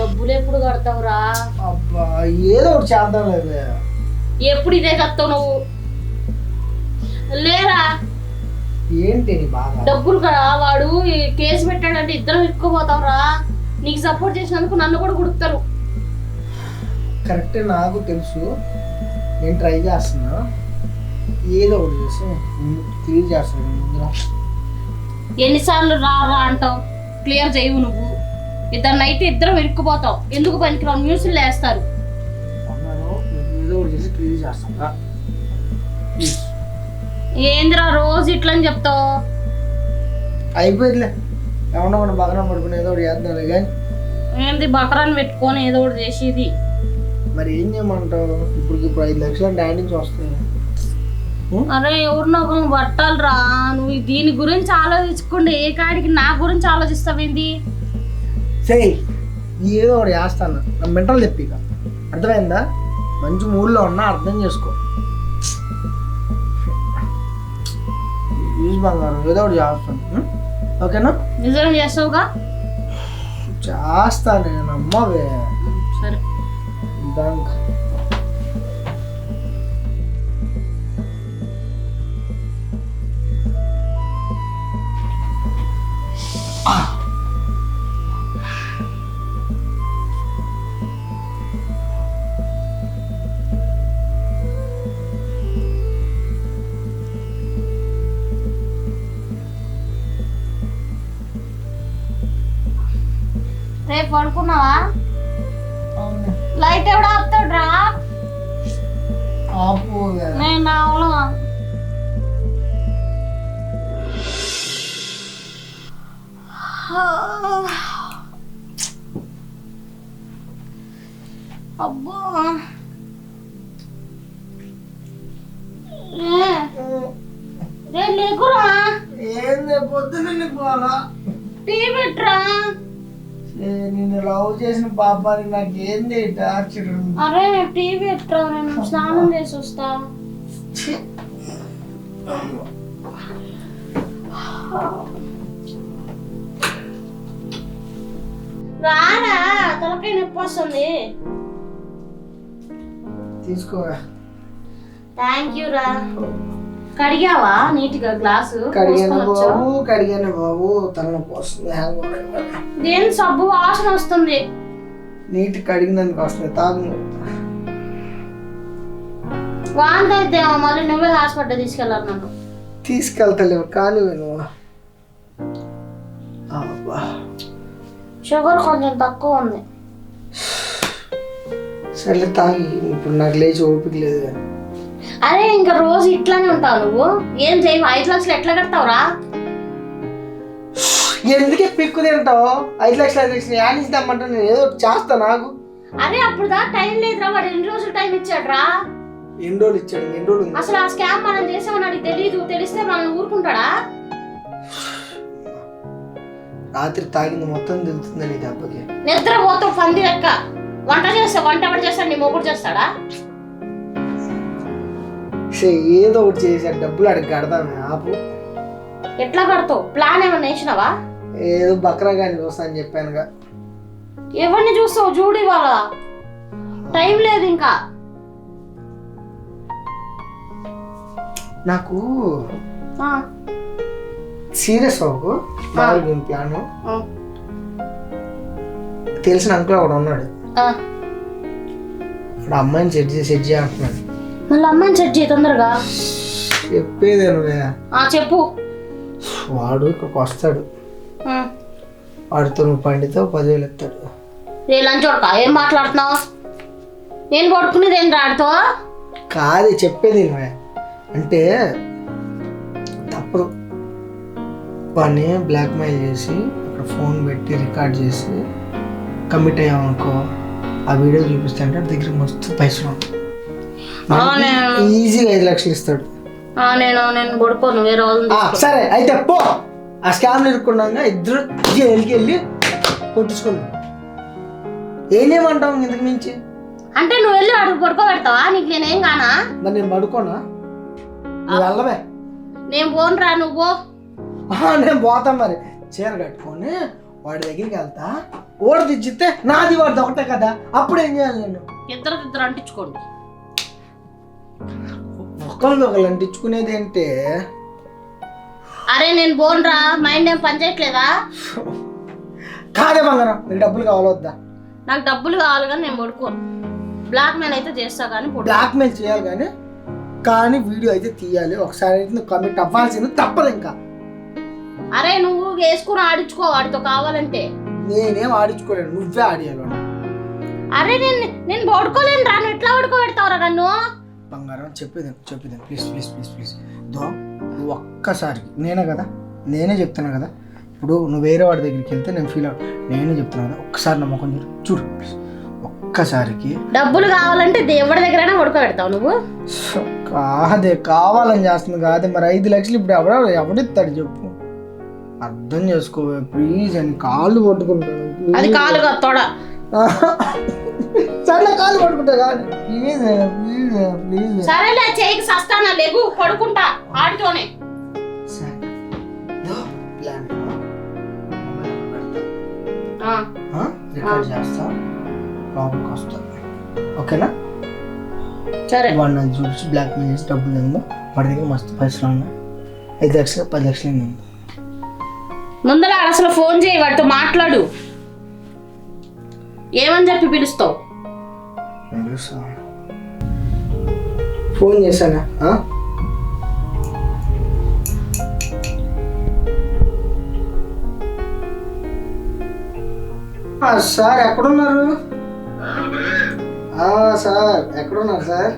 డబ్బులు ఎప్పుడు కడతావురా? అబ్బా ఏదో ఒకటి చేద్దాం లేవే ఎప్పుడు ఇదే కడతావు నువ్వు? లేరా? ఏంటి నీ బాధ? డబ్బులు కదా వాడు ఈ కేసు పెట్టాడంటే ఇద్దరం ఇరుక్కుపోతావురా నీకు సపోర్ట్ చేసినందుకు నన్ను కూడా కుడుతారు కరెక్టే నాకు తెలుసు. నేను ట్రై చేస్తున్నా. ఏదో ఒకటి చేసి క్లియర్ చేస్తాను ముందర ఎన్నిసార్లు రా రా అంటావు? క్లియర్ చేయవు నువ్వు. ఇద్దరిని అయితే ఇద్దరం ఇరుక్కుపోతావు ఎందుకు పనికిరావు? న్యూస్లు వేస్తారు ప్లీజ్ ఏందిరా రోజు ఇట్లని చెప్తావు? అయిపోయిందిలే ఏమన్నా మనం బాగా పడుకుని ఏదో ఒకటి చేద్దాం కానీ. ఏంది బకరాన్ని పెట్టుకొని ఏదో ఒకటి చేసేది. మరి ఏం చేయమంటావు? ఇప్పుడు ఇప్పుడు ఐదు లక్షల డాడీ నుంచి వస్తాయి. అరే ఎవరినో ఒకరిని పట్టాలిరా. నువ్వు దీని గురించి ఆలోచించకుండా ఏ కాడికి నా గురించి ఆలోచిస్తావేంది? సరే ఏదో ఒకటి చేస్తాను నా మెంటల్ చెప్పి ఇక. అర్థమైందా? మంచి మూడ్లో ఉన్నా అర్థం చేసుకో. యూజ్ బంగారం ఏదో ఒకటి చేస్తాను? ఓకేనా? నిజం చేస్తావుగా? చేస్తాను నేను అమ్మవే సరే. దానికి రేపు పడుకున్నావా లైట్ ఎవడ ఆపుతాడ్రా. ఆపు నేను రావాలా? అబ్బా. రే లేకురా. ఏంది పొద్దున్న నీకు పోవాలా? టీ పెట్టరా? నిన్ను లవ్ చేసిన పాపానికి నాకు ఏంది టార్చర్? అరే టీ పెట్టరా నేను స్నానం చేసి వస్తా. రారా తలకాయ నొప్పి వస్తుంది. తీసుకో థ్యాంక్ యూ రా. కడిగావా నీట్గా గ్లాసు? కడిగాను? బాబు కడిగాను బాబు. తలనొప్పి వస్తుంది. హ్యాంగ్ దేని సబ్బు? వాసన వస్తుంది. నీట్ కడిగినందుకు వస్తుంది తాగు. వాంతి అయితే మళ్ళీ నువ్వే హాస్పిటల్ తీసుకెళ్ళాలి నన్ను. తీసుకెళ్తలేవు కానీ నువ్వు. షుగర్ కొంచెం తక్కువ ఉంది. సర్లే తాగి ఇప్పుడు నాకు లేచి ఓపిక లేదు. అరే ఇంకా రోజు ఇట్లానే ఉంటావు నువ్వు. ఏం చేయవు. ఐదు లక్షలు ఎట్లా కడతావురా? ఎందుకే పిక్కు తింటావు? ఐదు లక్షలు ఐదు లక్షలు యాడ్ ఇద్దామంటే నేను ఏదో ఒకటి చేస్తా నాకు. అరే అప్పుడు దా టైం లేదురా. వాడు ఎన్ని రోజులు టైం ఇచ్చాడ్రా? ఎన్ని రోజులు ఇచ్చాడు? ఎన్ని రోజులు ఉంది? అసలు ఆ స్కామ్ మనం చేసామని నాకు తెలియదు తెలిస్తే మనం ఊరుకుంటాడా? రాత్రి తాగింది మొత్తం తెలుస్తుందని దెబ్బకి. నిద్ర పోతావు పంది లెక్క. వంట చేస్తా వంట ఎవరు చేస్తాడు? నీ మొగుడు చేస్తాడా? సే ఏదో ఒకటి చేశాడు. డబ్బులు అడిగి కడదామే ఆపు. ఎట్లా కడతావు? ప్లాన్ ఏమన్నా వేసినావా? ఏదో బక్రా గాని చూస్తా అని చెప్పానుగా. ఎవరిని చూస్తావు? చూడు ఇవాళ. టైం లేదు ఇంకా. నాకు సీరియస్ అవ్వకు మామూలుగా ప్లాన్? తెలిసిన అంకుల్ ఒకడు ఉన్నాడు. ఇప్పుడు అమ్మాయిని సెట్ చేసి సెట్ మళ్ళీ అమ్మాయిని సెట్ చేయి తొందరగా. చెప్పేదే నువ్వే ఆ చెప్పు. వాడు ఇక్కడికి వస్తాడు. వాడితో నువ్వు పండితే పదివేలు ఇస్తాడు. రే లంచ్ కొడక ఏం మాట్లాడుతున్నావు? నేను పడుకునేది ఏం రాడుతో కాదు చెప్పేది నువ్వే అంటే తప్పదు వాడిని బ్లాక్మెయిల్ చేసి అక్కడ ఫోన్ పెట్టి రికార్డ్ చేసి కమిట్ అయ్యామనుకో ఆ వీడియో చూపిస్తే అంటే దగ్గర మస్తు పైసలు ఉంటాయి. నేను- ఈజీగా ఐదు లక్షలు ఇస్తాడు. నేను నేను వేరే వాళ్ళని ఆ, సరే అయితే పో. ఆ స్కామ్ ఇరుక్కున్నాక ఇద్దరు జైలుకి వెళ్ళి కొట్టించుకున్నాం ఏం చేయమంటావు ఇంతకు మించి? అంటే నువ్వు వెళ్ళి అడుగు పడుకోబెడతావా? నీకు నేనేం కానా? మరి నేను పడుకోనా? నువ్వు వెళ్ళవే. నేను పోనురా నువ్వు పో. నేను పోతా మరి. చీర కట్టుకొని వాడి దగ్గరికి వెళ్తా. ఓడి తెచ్చిస్తే నాది వాడిది ఒకటే కదా. అప్పుడు ఏం చేయాలి నేను? ఇద్దరు ఇద్దరు అంటించుకోండి. ఒకళ్ళు ఒకళ్ళు అంటించుకునేది ఏంటే అరే నేను బోన్రా మైండ్ ఏం పని చేయట్లేదా? కాదే బంగారం నీకు డబ్బులు కావాలొద్దా నాకు డబ్బులు కావాలి కానీ నేను పడుకోను బ్లాక్ మెయిల్ అయితే చేస్తా కానీ బ్లాక్ మెయిల్ చేయాలి కానీ కానీ వీడియో అయితే తీయాలి. ఒకసారి అయితే నువ్వు కమిట్ అవ్వాల్సింది తప్పదు ఇంకా. అరే నువ్వు వేసుకుని ఆడించుకో. వాడితో కావాలంటే. నేనేం ఆడించుకోలేను. నువ్వే ఆడియాలి. అరే నేను నేను పడుకోలేను రా నువ్వు ఎట్లా నన్ను బంగారం చెప్పేది చెప్పేది ప్లీజ్ ప్లీజ్ ప్లీజ్ ప్లీజ్ దో నువ్వు ఒక్కసారికి నేనే కదా నేనే చెప్తున్నా కదా. ఇప్పుడు నువ్వు వేరే వాడి దగ్గరికి వెళ్తే నేను ఫీల్ అవ్వ నేనే చెప్తున్నా కదా ఒక్కసారి నా ముఖం చూడు చూడు ప్లీజ్ ఒక్కసారికి. డబ్బులు కావాలంటే దేవుడి దగ్గరైనా పడుకోబెడతావు నువ్వు. కాదే కావాలని చేస్తుంది కాదే మరి ఐదు లక్షలు ఇప్పుడు ఎవడ ఎవడిస్తాడు చెప్పు. అర్థం చేసుకోవే ప్లీజ్ అని కాళ్ళు పట్టుకుంటాను అది కాలుగా తొడ సరే పట్టుకుంటా కాదు ప్లీజ్ ప్లీజ్ ప్లీజ్. సరేలే చేయికి సస్తానా లేగు పడుకుంటా ఆడితోనే? రికార్డ్ చేస్తా. వస్తా ఓకేనా? సరే. వాడు నన్ను చూసి బ్లాక్ మెయిల్ చేసి డబ్బులు ఉందో వాడి దగ్గర మస్తు పైసలు ఉన్నాయి. ఐదు లక్షలు పది లక్షలు ఉంది ముందర అసలు ఫోన్ చేయి వాడితో మాట్లాడు. ఏమని చెప్పి పిలుస్తావు? ఫోన్ చేశానా? సార్ ఎక్కడున్నారు? ఆ, సార్ ఎక్కడున్నారు సార్?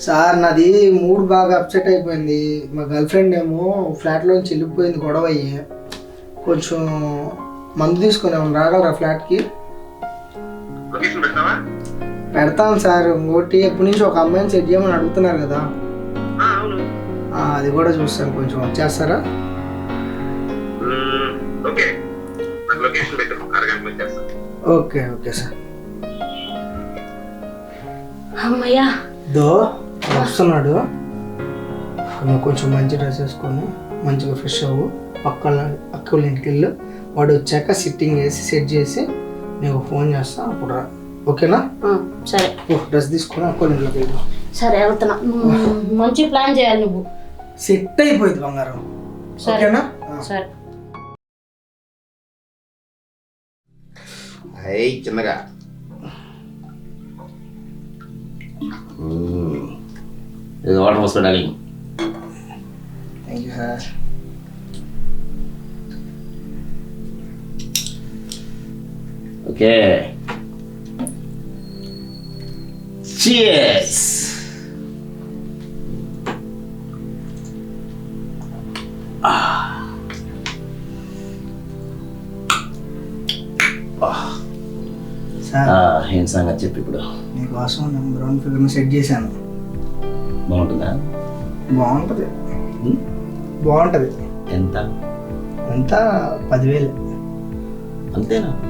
సార్ నాది మూడ్ బాగా అప్సెట్ అయిపోయింది. మా గర్ల్ ఫ్రెండ్ ఏమో ఫ్లాట్లోంచి వెళ్ళిపోయింది గొడవ అయ్యి కొంచెం మందు తీసుకుని ఏమన్నా రాగలరా ఫ్లాట్కి? పెడతాను సార్ ఇంకోటి ఎప్పటి నుంచి ఒక అమ్మాయిని సెట్ చేయమని అడుగుతున్నారు కదా. అది కూడా చూస్తాను కొంచెం వచ్చేస్తారా ఓకే. Okay okay sir. అమ్మయ్యా. దో వస్తున్నాడు. నువ్వు కొంచెం మంచి డ్రెస్ వేసుకొని మంచిగా ఫ్రెష్ అవ్వు. పక్కన అక్క వాళ్ళ ఇంటికి వెళ్ళు వాడు వచ్చాక సిట్టింగ్ వేసి సెట్ చేసి నీకు ఫోన్ చేస్తా అప్పుడు రా. ఓకేనా? సరే. డ్రెస్ తీసుకొని అక్క వాళ్ళ ఇంట్లోకి వెళ్ళు సరే వెళ్తున్నా. మంచి ప్లాన్ చేయాలి నువ్వు. సెట్ అయిపోయింది బంగారం. ఓకేనా. సరే. అయ్యి చిన్నగా. ఇది water thank you sir okay. Cheers. Sir. ఏం సంగతి చెప్పి ఇప్పుడు. నీకోసం నెంబర్ వన్ ఫిగర్ని సెట్ చేశాను. బాగుంటుందా? బాగుంటుంది? బాగుంటుంది. ఎంత? ఎంత? పదివేలు. అంతేనా?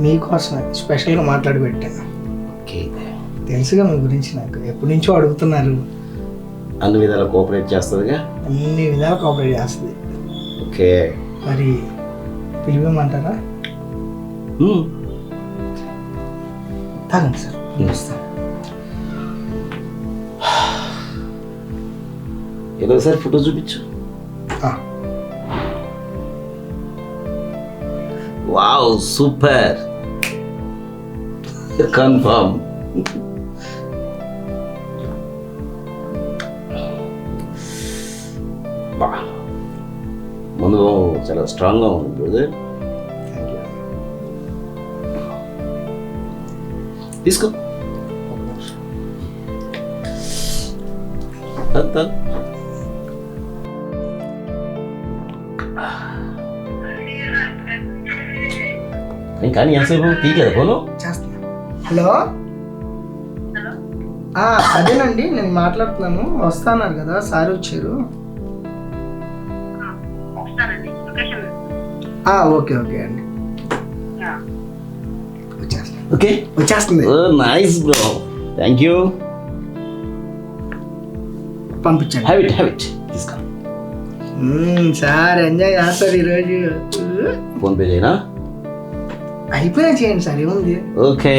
మీకోసమే. స్పెషల్గా మాట్లాడి పెట్టాను. తెలుసుగా మీ గురించి నాకు. ఎప్పటి నుంచో అడుగుతున్నారు. అన్ని విధాలు కోఆపరేట్ చేస్తుందిగా? అన్ని విధాలు కోఆపరేట్ చేస్తుంది. ఓకే. మరి పిలివేమంటారా. తాగండి సార్. పిలుస్తాను ఏదో ఒకసారి ఫోటో చూపించు? Wow super. కన్ఫర్మ్ బా. ముందు చాలా స్ట్రాంగ్గా ఉంది బ్రదర్. తీసుకో ఒక నిమిషం. తాగు, తాగు. ఇంకా నీ ఎంతసేపు తీయలేదు ఫోను? హలో? ఆ, అదేనండి నేను మాట్లాడుతున్నాను. వస్తాన్నారు కదా సార్ వచ్చారు. ఓకే ఓకే అండి. ఓకే వచ్చేస్తుంది. Nice bro. థ్యాంక్ యూ పంపించండి. హ్యావ్ ఇట్ తీసుకో. సార్ ఎంజాయ్ చేస్తారు ఈరోజు. ఫోన్ పే చేయనా? అయిపోయినా చేయండి సార్ ఏముంది? ఓకే.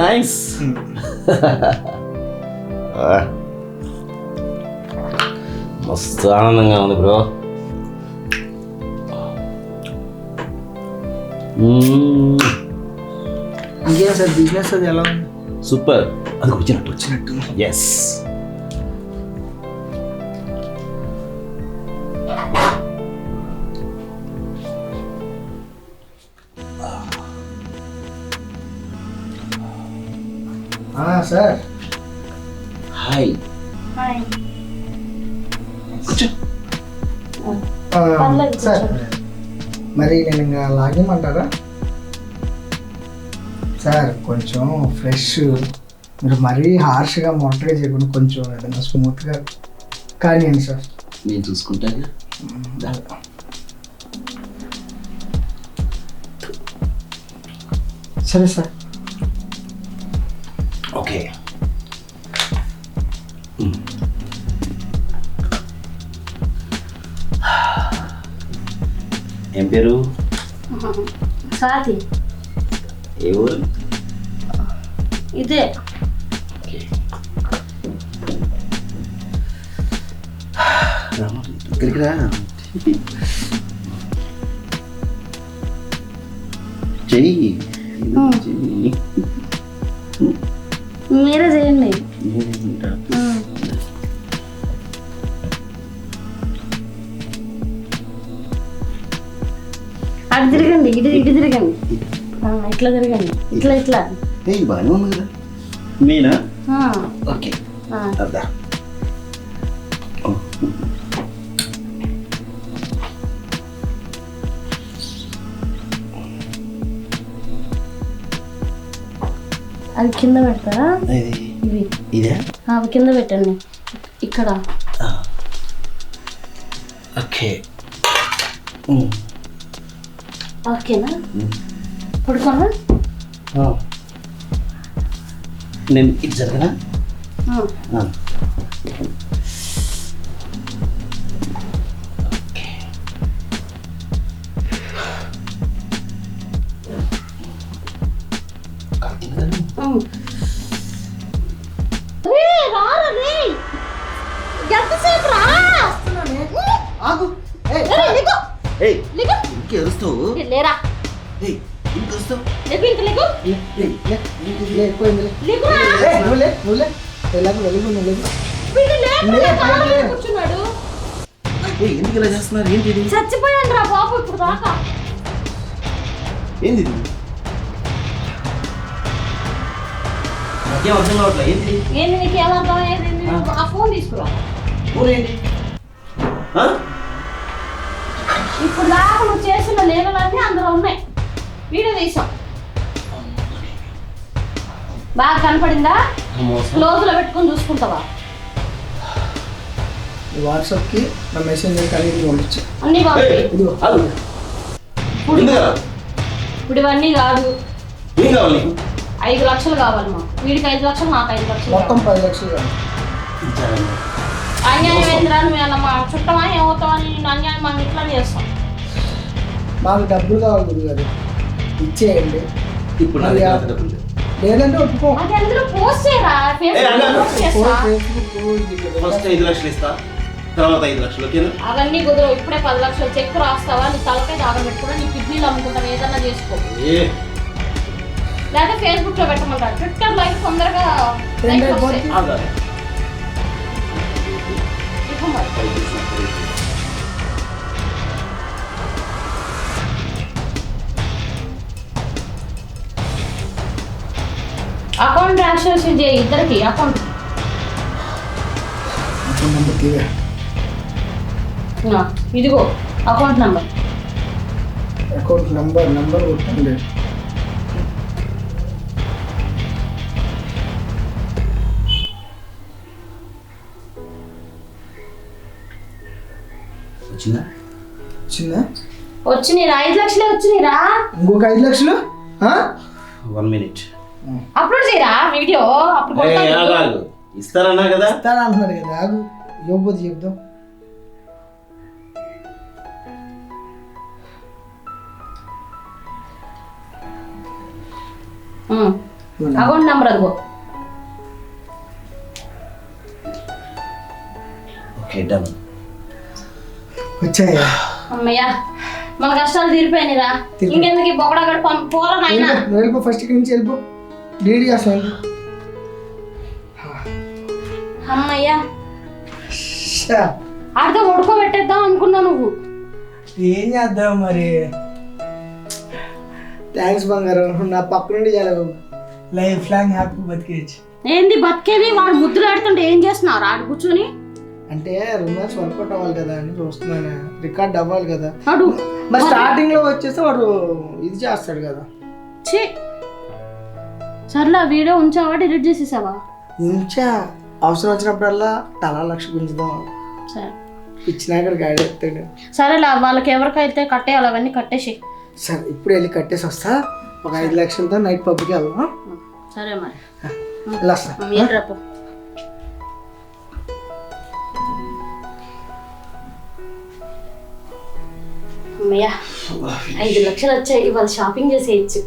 నైస్ మ్మ్. మస్తు ఆనందంగా ఉంది బ్రో. ఇంకేం సార్ బిజినెస్ అది ఎలా ఉంది సూపర్ అది వచ్చినట్టు వచ్చినట్టు ఎస్ ఆ, సార్ హాయ్ కూర్చో ఆ, పర్లేదు, సార్ మరి నేను ఇంకా లాగేమంటారా సార్ కొంచెం ఫ్రెష్ మీరు మరీ హార్ష్గా మొట్టగా చేయకుండా కొంచెం ఏదైనా స్మూత్గా కానీ సార్. నేను చూసుకుంటాను సరే సార్. ఓకే. ఏం పేరు? సాతి ఏ ఊరు? ఇదే. ఇక్కడికి రా. చెయ్యి. చెయ్యి మీరే చేయండి. అటు తిరగండి ఇటు ఇటు తిరగండి. ఇట్లా తిరగండి. ఇట్లా ఇట్లా. ఏయ్ బాగానే ఉంది కదా. ఆ, ఓకే. అదా. అది కింద పెడతారా? ఇది ఇవి. ఇదే? ఆ, అవి కింద పెట్టండి. ఇక్కడ. ఓకే. ఓకేనా? పడుకోనా? నేను ఇది జరగనా? ఏయ్ లేకు. ఇంకే అరుస్తావు ఏ, లేరా. ఏయ్ ఇంక అరుస్తావు లేకు ఇంక లేకు లే, లే, లే, లే, పోయింది, లే. లేకురా ఏయ్, నువ్వు లే, నువ్వు లే. ఎలాగో వెలుగు, నువ్వు. కూర్చున్నాడు. ఎందుకు ఇలా చేస్తున్నారు? ఏంటి ఇది? చచ్చిపోయాను రా బాబు ఇప్పుడు దాకా. ఏంది ఇది? నాకేం అర్థం కావట్లేదు ఏంటి ఇది? ఏంది నీకు ఏమర్థమయ్యేది నువ్వు ఆ. ఫోన్ తీసుకురా? చేసిన లేవలన్నీ అందులో ఉన్నాయి. వీడియో తీసాం. బాగా కనపడిందా. క్లోజ్లో పెట్టుకొని చూసుకుంటావా? ఈ వాట్సాప్కి నా మెసేంజర్ కలిగి పంపించు. అన్ని? ఇప్పుడు ఇవన్నీ కాదు. ఏం కావాలి? నీకు ఐదు లక్షలు కావాలి మా వీడికి ఐదు లక్షలు మాకు ఐదు లక్షలు మొత్తం. పది లక్షలు కావాలి. అన్యాయం ఏందిరా? నువ్వు అలా మా చుట్టమా నిన్ను అన్యాయం మనం ఇట్లా చేస్తాం. మాకు డబ్బులు కావాలి గురువు గారు. ఇచ్చేయండి. ఇప్పుడు నా దగ్గర అంత డబ్బులు లేవు. లేదంటే ఒప్పుకో. అది అందులో పోస్ట్ చేయరా? చేస్తా. ఫస్ట్ ఐదు లక్షలు ఇస్తా. తర్వాత ఐదు లక్షలు ఓకేనా? అవన్నీ కుదరవు. ఇప్పుడే పది లక్షలు చెక్ రాస్తావా? నీ తలపై దాగబెట్టుకుని నీ కిడ్నీలు అమ్ముకుంటావు ఏదన్నా చేసుకో. ఏ? లేదా ఫేస్బుక్లో పెట్టమంటారు. ట్విట్టర్లో అయితే తొందరగా వస్తాయి. ఆగాలి. ఇవ్వు మరి. అకౌంట్ ట్రాన్సాక్షన్ చేయి ఇద్దరికి అకౌంట్. ఇదిగో account number. Account number number కొట్టండి వచ్చిందా? వచ్చిందా? వచ్చినాయిరా ఐదు లక్షలే వచ్చినాయిరా ఇంకొక ఐదు లక్షలు? ఆ? One minute. అప్లోడ్ చేయరా వీడియో? అప్పుడు ఇస్తారన్నా కదా ఇస్తాను అంటున్నాడు కదా? ఆగు. ఇవ్వబోదు చెప్దాం. అకౌంట్ నెంబర్ అదిగో. Okay done. వచ్చాయా? అమ్మయ్యా మన కష్టాలు తీరిపోయినాయిరా. ఇంకెందుకు బొగడా గడి పోరా నాయనా. వెళ్ళిపో ఫస్ట్ ఇక్కడి నుంచి వెళ్ళిపో. డీడీ చేస్తాను వెళ్ళిపో. అమ్మయ్యా. ఆడితో ఉడకబెట్టేద్దాం అనుకున్నా నువ్వు. ఏం చేద్దాం మరి? థ్యాంక్స్ బంగారం నా పక్క నుండి లైఫ్ లాంగ్ హ్యాపీ బతికేయచ్చు. ఏంది బతికేది? వాడు ముద్దులు ఆడుతుంటే ఏం చేస్తున్నారు? ఆడు కూర్చొని? అంటే రొమాన్స్ వర్కౌట్ అవ్వాలి కదా అని చూస్తున్నాను. రికార్డ్ అవ్వాలి కదా. మరి స్టార్టింగ్లో వచ్చేస్తే వాడు ఇది చేస్తాడు కదా. ఛీ. సర్లే ఆ వీడియో ఉంచావా? డిలీట్ చేసేసావా? ఉంచా. అవసరం వచ్చినప్పుడల్లా తలా లక్ష గుంజుదాం. సరే. ఇచ్చినాక గాడి ఎత్తాడు సరేలే వాళ్ళకి ఎవరికైతే కట్టేయాలి అవన్నీ కట్టేసి. సరే ఇప్పుడు వెళ్ళి కట్టేసి వస్తా. ఒక ఐదు లక్షలతో నైట్ పబ్కి వెళ్దాం సరే మరి. వెళ్ళొస్తా అమ్మయ్యా ఐదు లక్షలు వచ్చాయి. ఇవాళ షాపింగ్ చేసేయచ్చు.